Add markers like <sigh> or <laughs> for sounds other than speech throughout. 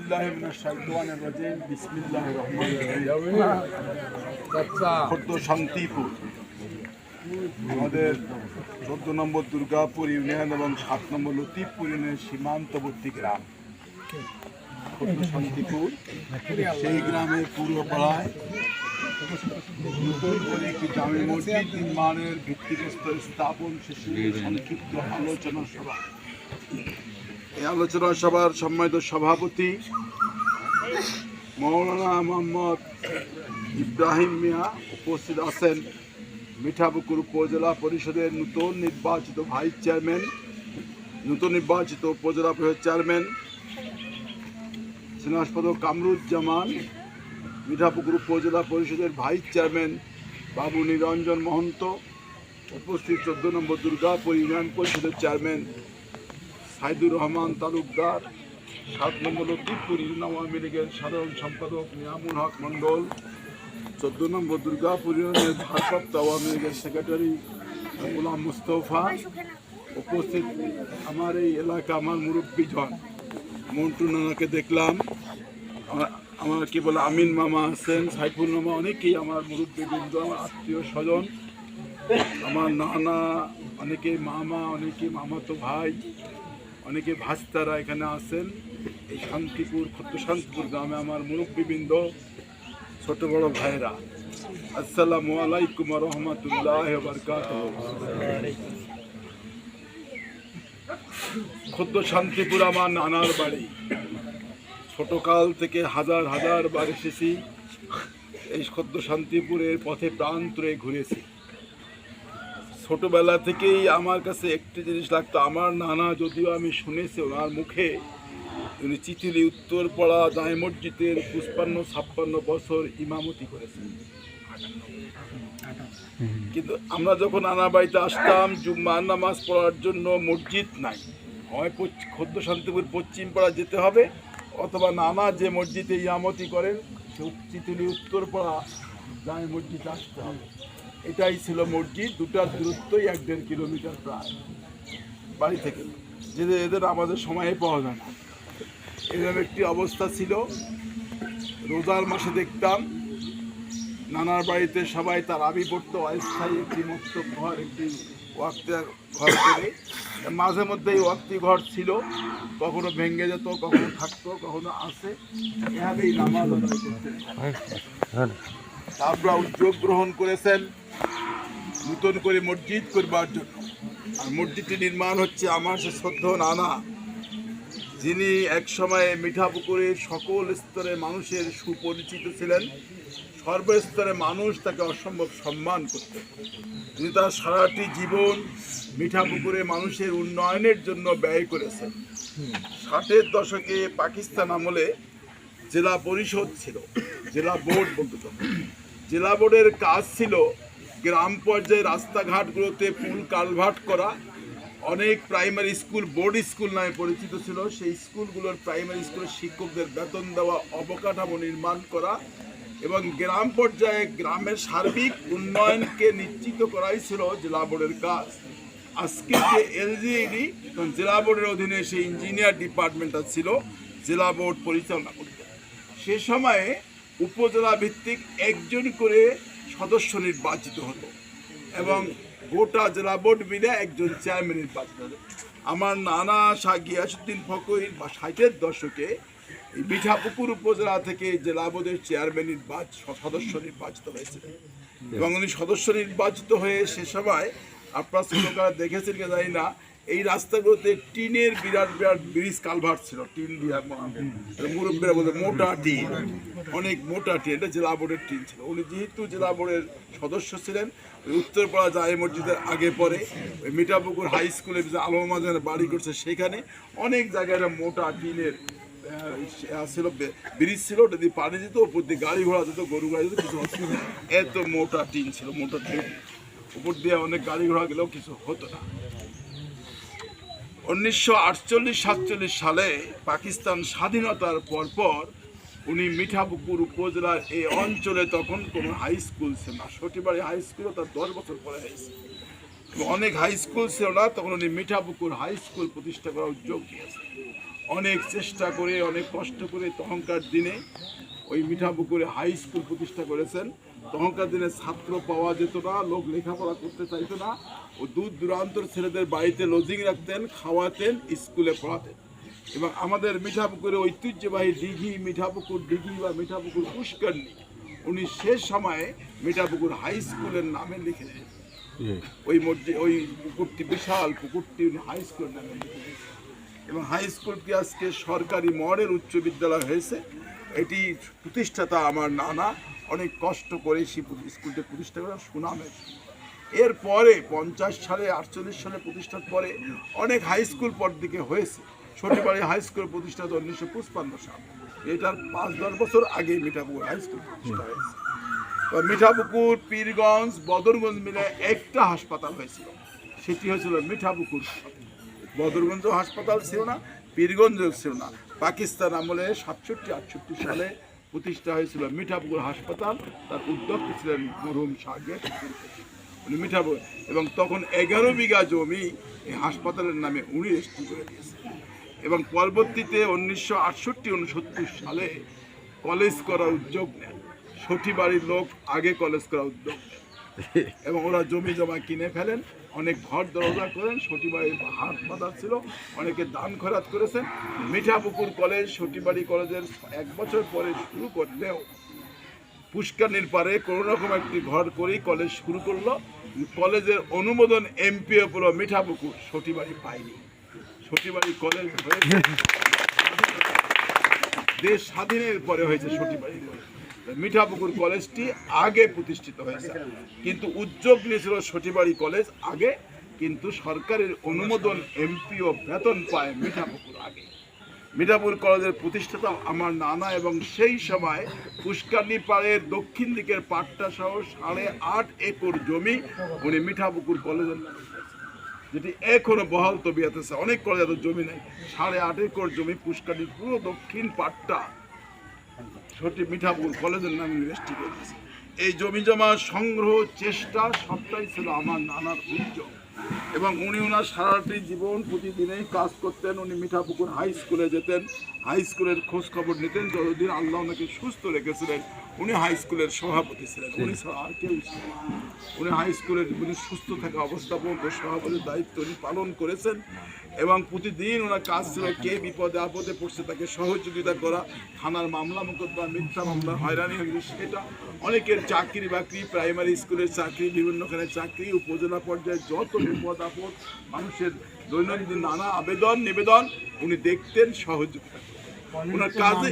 বিল্লাহি মিনাশ শাইতানির রাজিম বিসমিল্লাহির রহমানির রহিম। খোদ্দ শান্তিপুর। আমাদের চোদ্দ নম্বর দুর্গাপুর ইউনিয়ন এবং সাত নম্বর লতিফপুর ইউনিয়নের সীমান্তবর্তী গ্রাম। খোদ্দ শান্তিপুর, সেই গ্রামের পূর্বপাড়ায় নির্মাণের ভিত্তিপ্রস্তর স্থাপন শেষে সংক্ষিপ্ত আলোচনা সভা। এই আলোচনা সভার সম্মানিত সভাপতি মৌলানা মোহাম্মদ ইব্রাহিম মিয়া উপস্থিত আছেন মিঠাপুকুর উপজেলা পরিষদের নতুন নির্বাচিত ভাইস চেয়ারম্যান, নতুন নির্বাচিত উপজেলা পরিষদ চেয়ারম্যান সিনাসপদ কামরুজ্জামান, মিঠাপুকুর উপজেলা পরিষদের ভাইস চেয়ারম্যান বাবু নিরঞ্জন মহন্ত, উপস্থিত চোদ্দ নম্বর দুর্গাপুর ইউনিয়ন পরিষদের চেয়ারম্যান সাইদুর রহমান তালুকদার, সাত নম্বর লতিফপুর ইউনিয়ন আওয়ামী লীগের সাধারণ সম্পাদক নিয়ামুল হক মণ্ডল, চোদ্দ নম্বর দুর্গাপুর ইউনিয়নের ভারপ্রাপ্ত আওয়ামী লীগের সেক্রেটারি গোলাম মুস্তফা, উপস্থিত আমার এই এলাকা আমার মুরব্বী জন মন্টু নানাকে দেখলাম। আমার- কি বলে, আমিন মামা আছেন, সাইফুল মামা, অনেকেই আমার মুরব্বী বৃন্দ আমার আত্মীয় স্বজন। আমার নানা, অনেকে মামা, অনেকে মামাতো ভাই। অনেকে ভাস্তারা এখানে আছেন। এই শান্তিপুর, ক্ষুদ্র শান্তিপুর গ্রামে আমার মুরব্বীবৃন্দ, ছোট বড় ভাইরা আসসালামু আলাইকুম রহমতুল্লাহ ক্ষুদ্র শান্তিপুর আমার নানার বাড়ি। ছোটকাল থেকে হাজার হাজার বার এসেছি। এই ক্ষুদ্র শান্তিপুরের পথে প্রান্তরে ঘুরেছি। ছোটবেলা থেকেই আমার কাছে একটি জিনিস লাগতো। আমার নানা যদিও আমি শুনেছি ওনার মুখে, উনি চিঠিলি উত্তরপাড়া জায় মসজিদের পুষ্পান্ন ছাপ্পান্ন বছর ইমামতি করেছেন। কিন্তু আমরা যখন নানা বাড়িতে আসতাম, জুম্মার নামাজ পড়ার জন্য মসজিদ নাই। হয় খদ্দ শান্তিপুর পশ্চিম পাড়া যেতে হবে, অথবা নানা যে মসজিদে ইয়ামতি করেন, সে চিতুলি উত্তরপাড়া জায় মসজিদ আসতে হবে। এটাই ছিল মসজিদ, দুটার দূরত্বই এক দেড় কিলোমিটার প্রায়। বাড়ি থেকে। যেদের এদের আমাদের সময়ে পাওয়া যায় না। এরকম একটি অবস্থা ছিল। রোজার মাসে দেখতাম, নানার বাড়িতে সবাই তার আবি পড়তো অস্থায়ী একটি মস্ত ঘর, একটি ওয়াক্তে ঘর করে। মাঝে মধ্যে এই ওয়াক্তি ঘর ছিল। কখনো ভেঙে যেত, কখনো থাকতো, কখনো আসে এভাবেই নামাজ করতেন আপনারা উদ্যোগ গ্রহণ করেছেন নতুন করে মসজিদ করবার জন্য। আর মসজিদটি নির্মাণ হচ্ছে আমার সে শ্রদ্ধ নানা, যিনি এক সময়ে মিঠাপুকুরের সকল স্তরের মানুষের সুপরিচিত ছিলেন। সর্বস্তরের মানুষ তাকে অসম্ভব সম্মান করতেন তিনি তার সারাটি জীবন মিঠাপুকুরে মানুষের উন্নয়নের জন্য ব্যয় করেছেন। ষাটের দশকে পাকিস্তান আমলে জেলা পরিষদ ছিল, জেলা বোর্ড বলতে জেলা বোর্ডের কাজ ছিল গ্রাম পর্যায়ে রাস্তাঘাটগুলোতে পুল কালভার্ট করা। অনেক প্রাইমারি স্কুল, বোর্ড স্কুল নামে পরিচিত ছিল। সেই স্কুলগুলোর প্রাইমারি স্কুলের শিক্ষকদের বেতন দেওয়া, অবকাঠামো নির্মাণ করা এবং গ্রাম পর্যায়ে গ্রামের সার্বিক উন্নয়নকে নিশ্চিত করাই ছিল জেলা বোর্ডের কাজ। আজকে যে এলজিইডি জেলা বোর্ডের অধীনে সেই ইঞ্জিনিয়ার ডিপার্টমেন্টটা ছিল, জেলা বোর্ড পরিচালনা করতে সে সময়ে উপজেলা ভিত্তিক একজন করে সদস্য নির্বাচিত হতো এবং গোটা জেলা বোর্ড মিলে একজন চেয়ারম্যান নির্বাচিত হতো আমার নানা শাহ গিয়াসুদ্দিন ফকরির বা ষাটের দশকে এই মিঠাপুকুর উপজেলা থেকে জেলা বোর্ডের চেয়ারম্যান নির্বাচিত সদস্য নির্বাচিত হয়েছিলেন। এবং উনি সদস্য নির্বাচিত হয়ে সে সময় আপনার ছোটকার দেখেছেন কি জানি না এই রাস্তাগুলোতে টিনের বিরাট বিরাট ব্রিজ কালভার্ট ছিল টিন দিয়ে মুরব্বীরা বলতে মোটা টিন। অনেক মোটা টিন এটা জেলা বোর্ডের টিন ছিল। উনি যেহেতু জেলা বোর্ডের সদস্য ছিলেন ওই উত্তরপাড়া জায় মসজিদের আগে পরে ওই মিঠাপুকুর হাই স্কুলে যে আলম বাড়ি করছে সেখানে অনেক জায়গায় একটা মোটা টিনের ছিল ব্রিজ ছিল ওটা দিয়ে পানি যেত ওপর দিয়ে গাড়ি ঘোড়া যেত গরু গাড়ি যেত কিছু না। এত মোটা টিন ছিল মোটা টিন। উপর দিয়ে অনেক গাড়ি ঘোড়া গেলেও কিছু হতো না। উনিশশো আটচল্লিশ সাতচল্লিশ সালে পাকিস্তান স্বাধীনতার পরপর উনি মিঠাপুকুর উপজেলার এই অঞ্চলে তখন কোনো হাই স্কুল ছিল না। সটিবাড়ি হাই স্কুলও তার দশ বছর পরে হয়েছে অনেক হাই স্কুল ছিল না, তখন উনি মিঠাপুকুর হাই স্কুল প্রতিষ্ঠা করার উদ্যোগ নিয়েছেন। অনেক চেষ্টা করে, অনেক কষ্ট করে তখনকার দিনে ওই মিঠাপুকুরে হাই স্কুল প্রতিষ্ঠা করেছেন। তখনকার দিনে ছাত্র পাওয়া যেত না লোক লেখাপড়া করতে চাইতো না। ও দূর দূরান্তর ছেলেদের বাড়িতে লজিং রাখতেন খাওয়াতেন স্কুলে পড়াতেন। এবং আমাদের মিঠাপুকুরে ঐতিহ্যবাহী দিঘি মিঠাপুকুর দিঘি বা মিঠাপুকুর পুষ্করণী উনি শেষ সময়ে মিঠাপুকুর হাই স্কুলের নামে লিখে দেন ওই মধ্যে ওই পুকুরটি বিশাল পুকুরটি উনি হাই স্কুলের নামে লিখে দিয়েছেন। এবং হাই স্কুলটি আজকে সরকারি মডেল উচ্চ বিদ্যালয় হয়েছে? এটি প্রতিষ্ঠাতা আমার নানা। অনেক কষ্ট করে সেই স্কুলটি প্রতিষ্ঠা করা সুনাম হয়েছে এরপরে পঞ্চাশ সালে, আটচল্লিশ সালে প্রতিষ্ঠার পরে অনেক হাই স্কুল পর দিকে হয়েছে। ছোটবাড়ি হাই স্কুল প্রতিষ্ঠা উনিশশো পঁচপান্ন সাল। এটার পাঁচ, দশ বছর আগে মিঠাপুর হাই স্কুল প্রতিষ্ঠা হয়েছে। মিঠাপুকুর, পীরগঞ্জ, বদরগঞ্জ মিলে একটা হাসপাতাল হয়েছিল। সেটি হয়েছিল মিঠাপুকুর। বদরগঞ্জ হাসপাতাল ছিল না, পীরগঞ্জও ছিল না। পাকিস্তান আমলে সাতষট্টি, আটষট্টি সালে প্রতিষ্ঠা হয়েছিল মিঠাপুকুর হাসপাতাল। তার উদ্যোগ ছিলেন মরহুম শাহেদ উনি মিঠাপুর এবং তখন এগারো বিঘা জমি এই হাসপাতালের নামে উনি রেজিস্ট্রি করে দিয়েছেন। এবং পরবর্তীতে উনিশশো আটষট্টি উনসত্তর সালে কলেজ করার উদ্যোগ নেন। সঠি বাড়ির লোক আগে কলেজ করার উদ্যোগ নেন। এবং ওরা জমি জমা কিনে ফেলেন, অনেক ঘর দরজা করেন সটিবাড়ির হাত বাজার ছিল, অনেকে দান খরাত করেছেন। মিঠাপুকুর কলেজ সটিবাড়ি কলেজের এক বছর পরে শুরু করলেও পুষ্কানির পারে কোনো রকম একটি ঘর করেই কলেজ শুরু করল। কলেজের অনুমোদন এমপিও পুরো মিঠাপুকুর সটিবাড়ি পায়নি। সটিবাড়ি কলেজ হয়েছে, দেশ স্বাধীনের পরে হয়েছে সটিবাড়ি কলেজ। মিঠাপুকুর কলেজটি আগে প্রতিষ্ঠিত হয়েছে। কিন্তু উদ্যোগ নিয়েছিল সটিবাড়ি কলেজ আগে, কিন্তু সরকারের অনুমোদন এমপিও বেতন পায় মিঠাপুকুর আগে। মিঠাপুর কলেজের প্রতিষ্ঠাতা আমার নানা এবং সেই সময় পুষ্কারনি পাড়ের দক্ষিণ দিকের পাট্টা সহ সাড়ে আট একর জমি উনি মিঠাপুকুর কলেজের যেটি এখনও বহাল তবিয়াতে অনেক কলেজ জমি নেই। সাড়ে আট একর জমি পুষ্কারনির পুরো দক্ষিণ পাট্টা ছোটি মিঠাপুর কলেজের নামে রেজিস্ট্রি করেছি এই জমি জমা সংগ্রহ চেষ্টা সবটাই ছিল আমার নানার উদ্যোগ এবং উনি ওনার সারাটি জীবন প্রতিদিনেই কাজ করতেন, উনি মিঠাপুকুর হাই স্কুলে যেতেন, হাই স্কুলের খোঁজখবর নিতেন, যতদিন আল্লাহ ওনাকে সুস্থ রেখেছিলেন উনি হাই স্কুলের সভাপতি ছিলেন। উনি আর কেউ উনি হাই স্কুলের উনি সুস্থ থাকা অবস্থাপক ও সভাপতির দায়িত্ব উনি পালন করেছেন এবং প্রতিদিন ওনার কাজ ছিল কে বিপদে আপদে পড়ছে তাকে সহযোগিতা করা, থানার মামলা মোকদ্দমা, মিথ্যা মামলা, হয়রানি হয়েছে সেটা। অনেকের চাকরি বাকরি প্রাইমারি স্কুলের চাকরি, বিভিন্নখানে চাকরি, উপজেলা পর্যায়ে যত বিপদ আপদ, মানুষের দৈনন্দিন নানা আবেদন, নিবেদন উনি দেখতেন সহযোগিতা। ওনার কাজে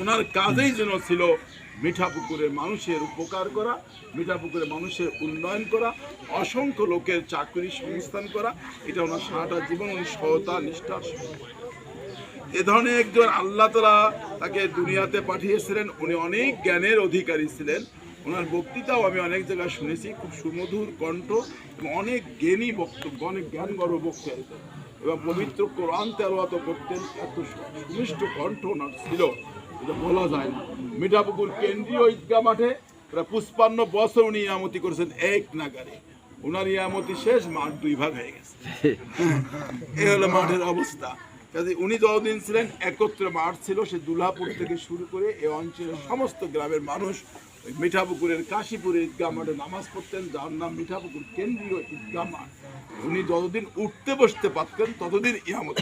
ওনার কাজেই যেন ছিল মিঠাপুকুরের মানুষের উপকার করা মিঠাপুকুরের মানুষের উন্নয়ন করা অসংখ্য লোকের চাকরি সংস্থান করা। এটা ওনার সারাটা জীবন উনি সহতা নিষ্ঠার গেছেন। এ ধরনের একজন আল্লাহ তালা তাকে দুনিয়াতে পাঠিয়েছিলেন। উনি অনেক জ্ঞানের অধিকারী ছিলেন। ওনার বক্তৃতাও আমি অনেক জায়গায় শুনেছি। খুব সুমধুর কণ্ঠ এবং অনেক জ্ঞানী বক্তব্য অনেক জ্ঞান গর্ব বক্তব্য। এবং পবিত্র কোরআন তেলোয়াত করতেন এত সুনিষ্ট কণ্ঠ ওনার ছিল এটা বলা যায় না। মিঠাপুকুর কেন্দ্রীয় ঈদগাহ মাঠে প্রায় পুষ্পান্ন বছর উনি ইয়ামতি করেছেন এক নাগারে। ওনার ইয়ামতি শেষ মাঠ দুই ভাগ হয়ে গেছে। <laughs> এ হলো মাঠের অবস্থা। কাজে উনি যতদিন ছিলেন একত্রে মাঠ ছিল, সে দুল্হাপুর থেকে শুরু করে এই অঞ্চলের সমস্ত গ্রামের মানুষ ওই মিঠাপুকুরের কাশীপুরের ঈদগাহ মাঠে নামাজ পড়তেন, যার নাম মিঠাপুকুর কেন্দ্রীয় ঈদগাহ মাঠ উনি যতদিন উঠতে বসতে পারতেন, ততদিন ইয়ামত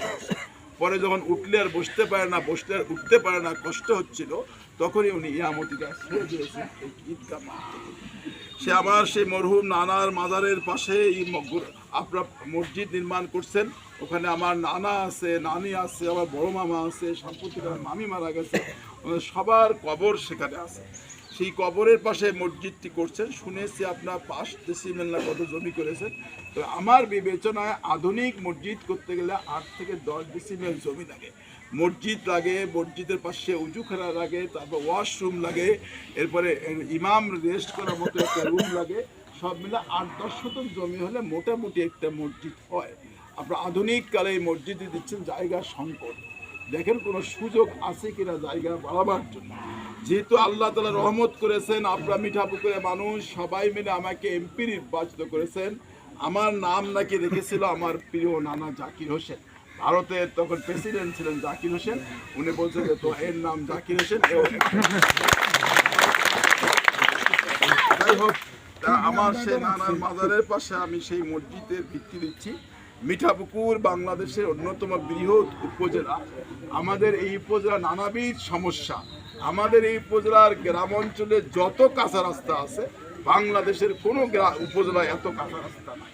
পরে যখন উঠলে আর বসতে পারে না, বসলে আর উঠতে পারে না, কষ্ট হচ্ছিল, তখনই উনি ইয়ামতিটা ছেড়ে দিয়েছেন ঈদগাহ মাঠ থেকে। সে আমার সেই মরহুম নানার মাজারের পাশে এই আপনার মসজিদ নির্মাণ করছেন। ওখানে আমার নানা আছে, নানি আছে, আমার বড় মামা আছে সাম্প্রতিক আমার মামি মারা গেছে। সবার কবর সেখানে আছে। সেই কবরের পাশে মসজিদটি করছেন। শুনেছি আপনার পাঁচ না কত জমি করেছেন। তো আমার বিবেচনায় আধুনিক মসজিদ করতে গেলে আট থেকে দশ ডেসিমেল জমি লাগে। মসজিদ লাগে, মসজিদের পাশে উজুখানা লাগে, তারপর ওয়াশরুম লাগে, এরপরে ইমাম রেস্ট করার মতো একটা রুম লাগে। সব মিলে আট দশ শতক জমি হলে মোটামুটি একটা মসজিদ হয়। আপনার আধুনিক কালে এই মসজিদে দিচ্ছেন জায়গা সংকট। দেখেন কোনো সুযোগ আছে কিনা জায়গা বাড়াবার জন্য। যেহেতু আল্লাহ তালা রহমত করেছেন আপনার মিঠাপুকুরে মানুষ, সবাই মিলে আমাকে এমপি নির্বাচিত করেছেন। আমার নাম নাকি রেখেছিল আমার প্রিয় নানা জাকির হোসেন। ভারতের তখন প্রেসিডেন্ট ছিলেন জাকির হোসেন। উনি বলছেন যে, তো এর নাম জাকির হোসেন যাই হোক আমার সেই নানার মাজারের পাশে আমি সেই মসজিদের ভিত্তি দিচ্ছি। মিঠাপুকুর বাংলাদেশের অন্যতম বৃহৎ উপজেলা। আমাদের এই উপজেলা নানাবিধ সমস্যা। আমাদের এই উপজেলার গ্রাম অঞ্চলে যত কাঁচা রাস্তা আছে, বাংলাদেশের কোনো উপজেলায় এত কাঁচা রাস্তা নাই।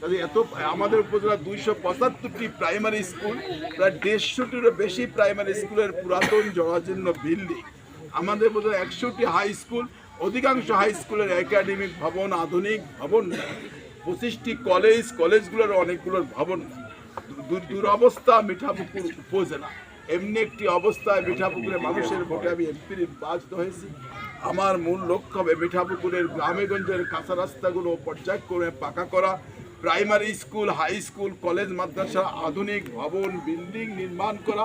কাজে এত আমাদের উপজেলা দুইশো পঁচাত্তরটি প্রাইমারি স্কুল প্রায় দেড়শোটিরও বেশি প্রাইমারি স্কুলের পুরাতন জরাজীর্ণ বিল্ডিং আমাদের উপজেলা একশোটি হাই স্কুল অধিকাংশ হাই স্কুলের একাডেমিক ভবন, আধুনিক ভবন পঁচিশটি কলেজ কলেজগুলোর অনেকগুলোর ভবন দুরবস্থা মিঠাপুকুর উপজেলা। এমনি একটি অবস্থায় মিঠাপুকুরে মানুষের ভোটে আমি এমপি নির্বাচিত হয়েছি। আমার মূল লক্ষ্য হবে মিঠাপুকুরের গ্রামেগঞ্জের কাঁচা রাস্তাগুলো পর্যায়ক্রমে পাকা করা primary school, high school, college, মাদ্রাসা, আধুনিক ভবন, বিল্ডিং নির্মাণ করা,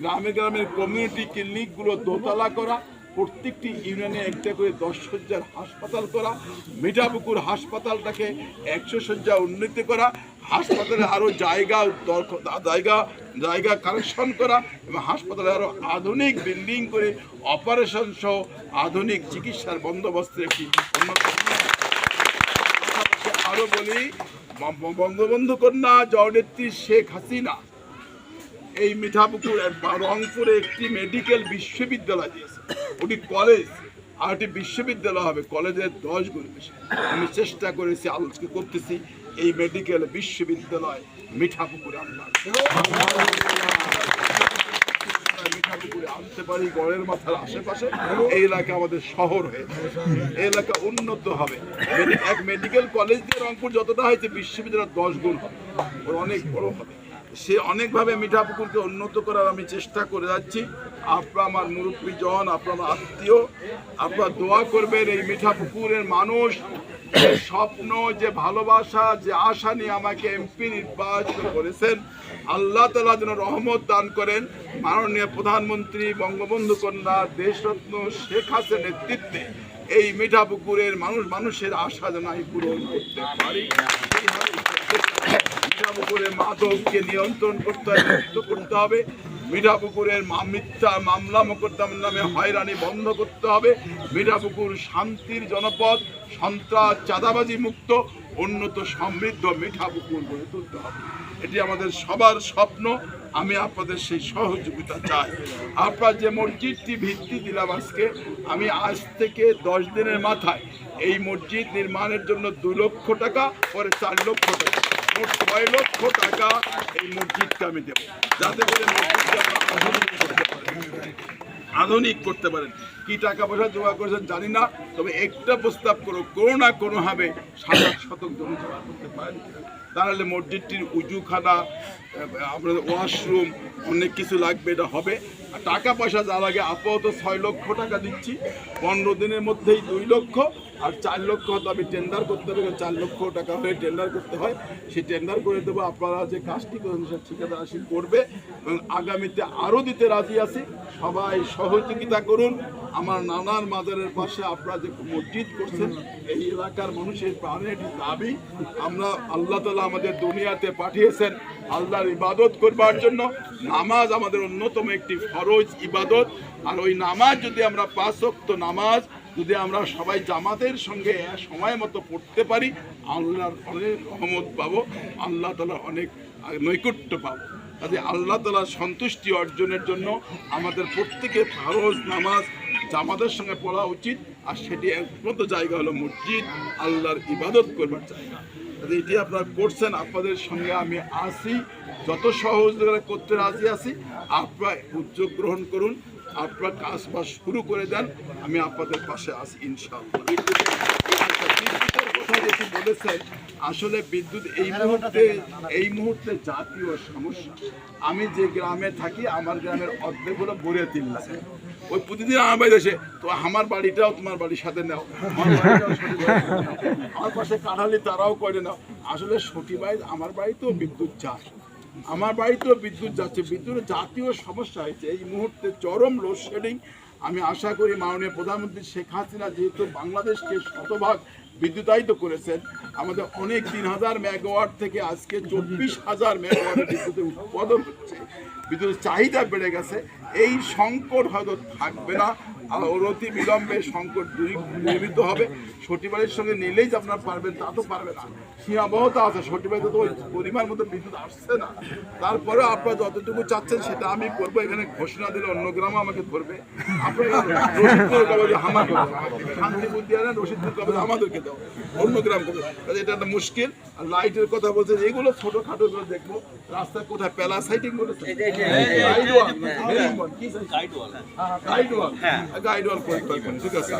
গ্রামে গ্রামের কমিউনিটি ক্লিনিকগুলো দোতলা করা, প্রত্যেকটি ইউনিয়নে একটা করে দশ শয্যার হাসপাতাল করা, মিঠাপুকুর হাসপাতালটাকে একশো শয্যা উন্নতি করা, হাসপাতালে আরও জায়গা জায়গা জায়গা কালেকশন করা এবং হাসপাতালে আরও আধুনিক বিল্ডিং করে অপারেশন সহ আধুনিক চিকিৎসার বন্দোবস্তের একটি আরও আরও বলি বঙ্গবন্ধু কন্যা জয়নেত্রী শেখ হাসিনা। এই মিঠাপুকুর রংপুরে একটি মেডিকেল বিশ্ববিদ্যালয় দিয়েছে। ওটি কলেজ আর একটি বিশ্ববিদ্যালয় হবে, কলেজের দশ গুণ আমি চেষ্টা করেছি, আলোচনা করতেছি, এই মেডিকেল বিশ্ববিদ্যালয় মিঠাপুকুরে আনতে পারি গড়ের মাথার আশেপাশে। এলাকা আমাদের শহর হয়ে এলাকা উন্নত হবে। এক মেডিকেল কলেজ দিয়ে রংপুর যতটা বিশ্ববিদ্যালয় অনেক বড় হবে। সে অনেকভাবে মিঠাপুকুরকে উন্নত করার আমি চেষ্টা করে যাচ্ছি। আপনারা আমার মুরব্বী জন আপনার আত্মীয়, আপনারা দোয়া করবেন এই মিঠাপুকুরের মানুষ স্বপ্ন, যে ভালোবাসা, যে আশা নিয়ে আমাকে এমপি নির্বাচিত করেছেন। আল্লাহ তালা যেন রহমত দান করেন। মাননীয় প্রধানমন্ত্রী বঙ্গবন্ধু কন্যা দেশরত্ন শেখ হাসিনার নেতৃত্বে এই মিঠাপুকুরের মানুষ মানুষের আশা যেন আমি পূরণ করতে পারি। মিঠাপুকুরের মাদককে নিয়ন্ত্রণ করতে হবে করতে হবে। মিঠাপুকুরের মিথ্যা মামলা মোকদ্দমার নামে হয়রানি বন্ধ করতে হবে। মিঠাপুকুর শান্তির জনপদ, সন্ত্রাস চাঁদাবাজি মুক্ত, উন্নত সমৃদ্ধ মিঠাপুকুর গড়ে তুলতে হবে। এটি আমাদের সবার স্বপ্ন, আমি আপনাদের সেই সহযোগিতা চাই। আপনার যে মসজিদটি ভিত্তি দিলাম আজকে, আমি আজ থেকে দশ দিনের মাথায় এই মসজিদ নির্মাণের জন্য দু লক্ষ টাকা, পরে চার লক্ষ টাকা। ছয় লক্ষ টাকা এই মসজিদকে আমি দেবো। যাতে করে আধুনিক করতে পারি আধুনিক করতে পারেন। কি টাকা পয়সা জোগাড় করেছেন জানি না, তবে একটা প্রস্তাব করো, কোনো না কোনোভাবে সাত আট শতক জমি জোগাড় করতে পারেন। তাহলে মসজিদটির উজুখানা, আপনাদের ওয়াশরুম, অনেক কিছু লাগবে, এটা হবে। আর টাকা পয়সা যা লাগে আপাতত ছয় লক্ষ টাকা দিচ্ছি। পনেরো দিনের মধ্যেই দুই লক্ষ। আর চার লক্ষ হয়তো আমি টেন্ডার করতে হবে চার লক্ষ টাকা হয়ে টেন্ডার করতে হয়। সেই টেন্ডার করে দেবো, আপনারা যে কাজটি করেন সে ঠিকাদার আসি করবে এবং আগামীতে আরও দিতে রাজি আছি। সবাই সহযোগিতা করুন। আমার নানার মাজারের পাশে আপনারা যে মসজিদ করছেন, এই এলাকার মানুষের প্রাণের একটি দাবি, আমরা আল্লাহ তালা আমাদের দুনিয়াতে পাঠিয়েছেন। আল্লাহর ইবাদত করবার জন্য। নামাজ আমাদের অন্যতম একটি ফরজ ইবাদত। আর ওই নামাজ যদি আমরা পাঁচ নামাজ যদি আমরা সবাই জামাতের সঙ্গে সময় মতো পড়তে পারি, আল্লাহর অনেক রহমত পাবো, আল্লাহ তালা অনেক নৈকট্য পাবো। কাজে আল্লাহ তালার সন্তুষ্টি অর্জনের জন্য আমাদের প্রত্যেকে ফরজ নামাজ জামাতের সঙ্গে পড়া উচিত, আর সেটি একমাত্র জায়গা হলো মসজিদ, আল্লাহর ইবাদত করবার জায়গা। কাজে এটি আপনারা করছেন, আপনাদের সঙ্গে আমি আসি যত সহযোগিতা করতে রাজি আছি, আপনারা উদ্যোগ গ্রহণ করুন আপনারা কাজ বাজ শুরু করে দেন আমি আপনাদের পাশে আসি ইনশাআল্লাহ। আচ্ছা, কথা যেটি বলেছেন আসলে বিদ্যুৎ এই মুহূর্তে এই মুহূর্তে জাতীয় সমস্যা। আমি যে গ্রামে থাকি আমার গ্রামের অর্ধেক হলো গড়িয়া তিন লাখ ওই প্রতিদিন আমার বাড়ি এসে তো আমার বাড়িটাও তোমার বাড়ির সাথে নাও। আমার পাশে কাঠালি তারাও করে নাও। আসলে সঠিক বাড়ি আমার বাড়িতেও বিদ্যুৎ যায়। আমার বাড়িতেও বিদ্যুৎ যাচ্ছে। বিদ্যুতের জাতীয় সমস্যা হয়েছে। এই মুহূর্তে চরম লোডশেডিং। আমি আশা করি মাননীয় প্রধানমন্ত্রী শেখ হাসিনা যেহেতু বাংলাদেশকে শতভাগ বিদ্যুতায়িত করেছেন, আমাদের অনেক তিন হাজার মেগাওয়াট থেকে আজকে চব্বিশ হাজার মেগাওয়াট বিদ্যুতের উৎপাদন হচ্ছে। বিদ্যুতের চাহিদা বেড়ে গেছে। এই সংকট হয়তো থাকবে না। অতি বিলম্বে সংকট দূরীভূত হবে। সঠিবাড়ির সঙ্গে নিলেই যে আপনারা পারবেন, তা তো পারবে না। সীমাবহতা আছে। সঠিবাড়িতে তো ওই পরিমাণ মতো বিদ্যুৎ আসছে না। তারপরে আপনারা যতটুকু চাচ্ছেন সেটা আমি করব। এখানে ঘোষণা দিলে অন্য গ্রামও আমাকে ধরবে। কাগজে হামা করবে শান্তিপুর রশিদপুর আমাদেরকে দাও অন্য গ্রাম করবে এটা একটা মুশকিল। লাইটের কথা বলছেন এগুলো ছোটখাটো করে দেখব। রাস্তা কোথায়? প্যালা সাইটিং করেছে গাইড ওয়াল গাইড ওয়াল ঠিক আছে?